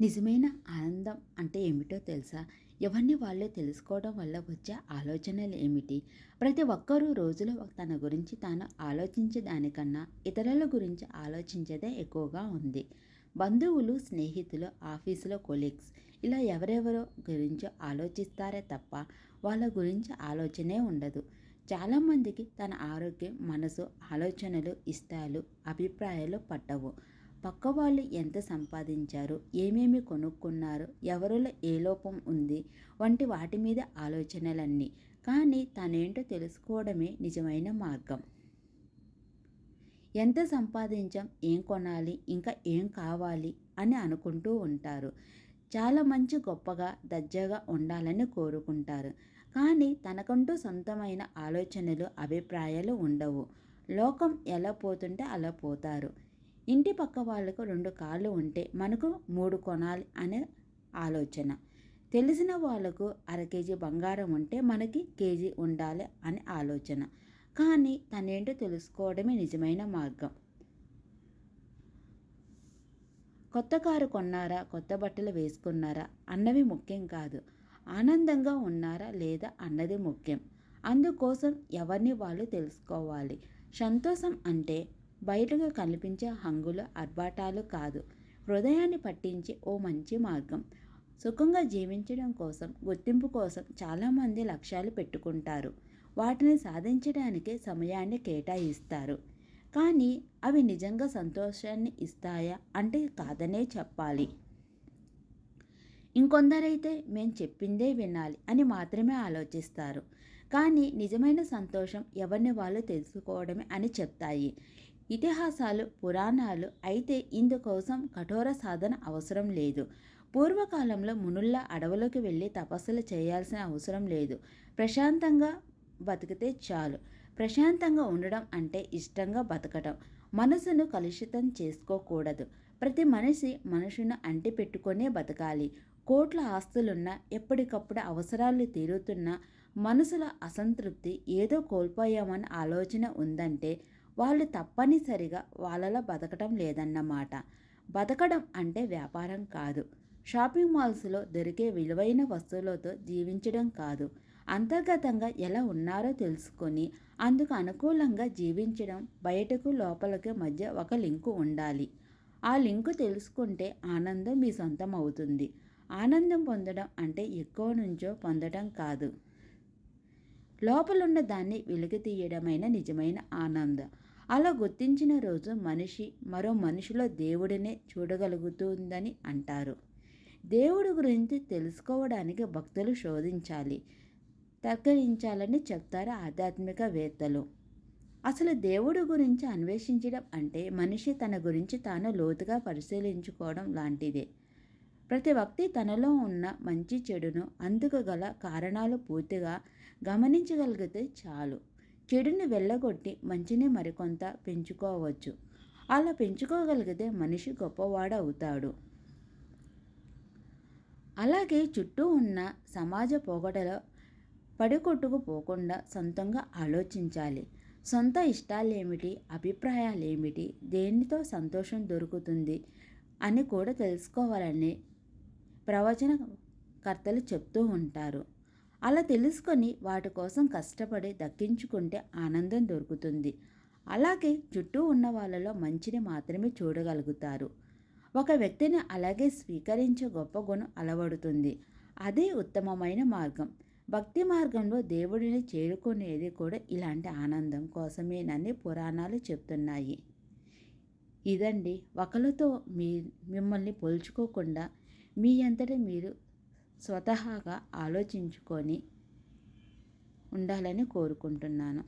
నిజమైన ఆనందం అంటే ఏమిటో తెలుసా? ఎవరిని వాళ్ళే తెలుసుకోవడం వల్ల వచ్చే ఆలోచనలు ఏమిటి? ప్రతి ఒక్కరూ రోజులో తన గురించి తాను ఆలోచించే దానికన్నా ఇతరుల గురించి ఆలోచించేదే ఎక్కువగా ఉంది. బంధువులు స్నేహితులు ఆఫీసులో కొలీగ్స్ ఇలా ఎవరెవరో గురించి ఆలోచిస్తారే తప్ప వాళ్ళ గురించి ఆలోచనే ఉండదు. చాలామందికి తన ఆరోగ్యం మనసు ఆలోచనలు ఇష్టాలు అభిప్రాయాలు పట్టవు. పక్క వాళ్ళు ఎంత సంపాదించారు? ఏమేమి కొనుక్కున్నారు? ఎవరిలో ఏ లోపం ఉంది? వంటి వాటి మీద ఆలోచనలన్నీ. కానీ తనేంటో తెలుసుకోవడమే నిజమైన మార్గం. ఎంత సంపాదించాం? ఏం కొనాలి? ఇంకా ఏం కావాలి? అని అనుకుంటూ ఉంటారు. చాలా మంచి గొప్పగా దర్జాగా ఉండాలని కోరుకుంటారు. కానీ తనకంటూ సొంతమైన ఆలోచనలు అభిప్రాయాలు ఉండవు. లోకం ఎలా పోతుంటే అలా పోతారు. ఇంటి పక్క వాళ్ళకు రెండు కాళ్ళు ఉంటే మనకు మూడు కొనాలి అనే ఆలోచన. తెలిసిన వాళ్ళకు అర కేజీ బంగారం ఉంటే మనకి కేజీ ఉండాలి అనే ఆలోచన. కానీ తనేంటో తెలుసుకోవడమే నిజమైన మార్గం. కొత్త కారు కొన్నారా? కొత్త బట్టలు వేసుకున్నారా? అన్నవి ముఖ్యం కాదు. ఆనందంగా ఉన్నారా లేదా అన్నది ముఖ్యం. అందుకోసం ఎవరిని వాళ్ళు తెలుసుకోవాలి. సంతోషం అంటే బయటగా కనిపించే హంగులు అర్బాటాలు కాదు. హృదయాన్ని పట్టించే ఓ మంచి మార్గం. సుఖంగా జీవించడం కోసం గుర్తింపు కోసం చాలామంది లక్ష్యాలు పెట్టుకుంటారు. వాటిని సాధించడానికి సమయాన్ని కేటాయిస్తారు. కానీ అవి నిజంగా సంతోషాన్ని ఇస్తాయా అంటే కాదనే చెప్పాలి. ఇంకొందరైతే మేము చెప్పిందే వినాలి అని మాత్రమే ఆలోచిస్తారు. కానీ నిజమైన సంతోషం ఎవరిని వాళ్ళు తెలుసుకోవడమే అని చెప్తాయి. ఇతిహాసాలు పురాణాలు అయితే ఇందుకోసం కఠోర సాధన అవసరం లేదు. పూర్వకాలంలో మునుల్లా అడవులోకి వెళ్ళి తపస్సులు చేయాల్సిన అవసరం లేదు. ప్రశాంతంగా బతికితే చాలు. ప్రశాంతంగా ఉండడం అంటే ఇష్టంగా బతకడం మనసును కలుషితం చేసుకోకూడదు. ప్రతి మనిషి మనుషును అంటిపెట్టుకునే బతకాలి. కోట్ల ఆస్తులున్నా ఎప్పటికప్పుడు అవసరాలు తీరుతున్నా మనసుల అసంతృప్తి ఏదో కోల్పోయామన్న ఆలోచన ఉందంటే వాళ్ళు తప్పనిసరిగా వాళ్ళలో బతకడం లేదన్నమాట. బతకడం అంటే వ్యాపారం కాదు. షాపింగ్ మాల్స్లో దొరికే విలువైన వస్తువులతో జీవించడం కాదు. అంతర్గతంగా ఎలా ఉన్నారో తెలుసుకొని అందుకు అనుకూలంగా జీవించడం బయటకు లోపలికి మధ్య ఒక లింకు ఉండాలి. ఆ లింకు తెలుసుకుంటే ఆనందం మీ సొంతం అవుతుంది. ఆనందం పొందడం అంటే ఎక్కువ నుంచో పొందడం కాదు. లోపలున్న దాన్ని వెలికి తీయడమైన నిజమైన ఆనందం. అలా గుర్తించిన రోజు మనిషి మరో మనిషిలో దేవుడినే చూడగలుగుతుందని అంటారు. దేవుడి గురించి తెలుసుకోవడానికి భక్తులు శోధించాలి తగ్గించాలని చెప్తారు ఆధ్యాత్మికవేత్తలు. అసలు దేవుడి గురించి అన్వేషించడం అంటే మనిషి తన గురించి తాను లోతుగా పరిశీలించుకోవడం లాంటిదే. ప్రతి వ్యక్తి తనలో ఉన్న మంచి చెడును అందుకు గల కారణాలు పూర్తిగా గమనించగలిగితే చాలు. చెడుని వెళ్ళగొట్టి మంచిని మరికొంత పెంచుకోవచ్చు. అలా పెంచుకోగలిగితే మనిషి గొప్పవాడు అవుతాడు అలాగే చుట్టూ ఉన్న సమాజ పోగడలో పడికొట్టుకుపోకుండా సొంతంగా ఆలోచించాలి. సొంత ఇష్టాలేమిటి అభిప్రాయాలేమిటి దేనితో సంతోషం దొరుకుతుంది అని కూడా తెలుసుకోవాలని ప్రవచనకర్తలు చెప్తూ ఉంటారు. అలా తెలుసుకొని వాటి కోసం కష్టపడి దక్కించుకుంటే ఆనందం దొరుకుతుంది. అలాగే చుట్టూ ఉన్న వాళ్ళలో మంచిని మాత్రమే చూడగలుగుతారు. ఒక వ్యక్తిని అలాగే స్వీకరించే గొప్ప గుణం అలవడుతుంది. అదే ఉత్తమమైన మార్గం. భక్తి మార్గంలో దేవుడిని చేరుకునేది కూడా ఇలాంటి ఆనందం కోసమేనని పురాణాలు చెప్తున్నాయి. ఇదండి. ఒకరితో మీ మిమ్మల్ని పోల్చుకోకుండా మీ అంతటా మీరు స్వతహాగా ఆలోచించుకొని ఉండాలని కోరుకుంటున్నాను.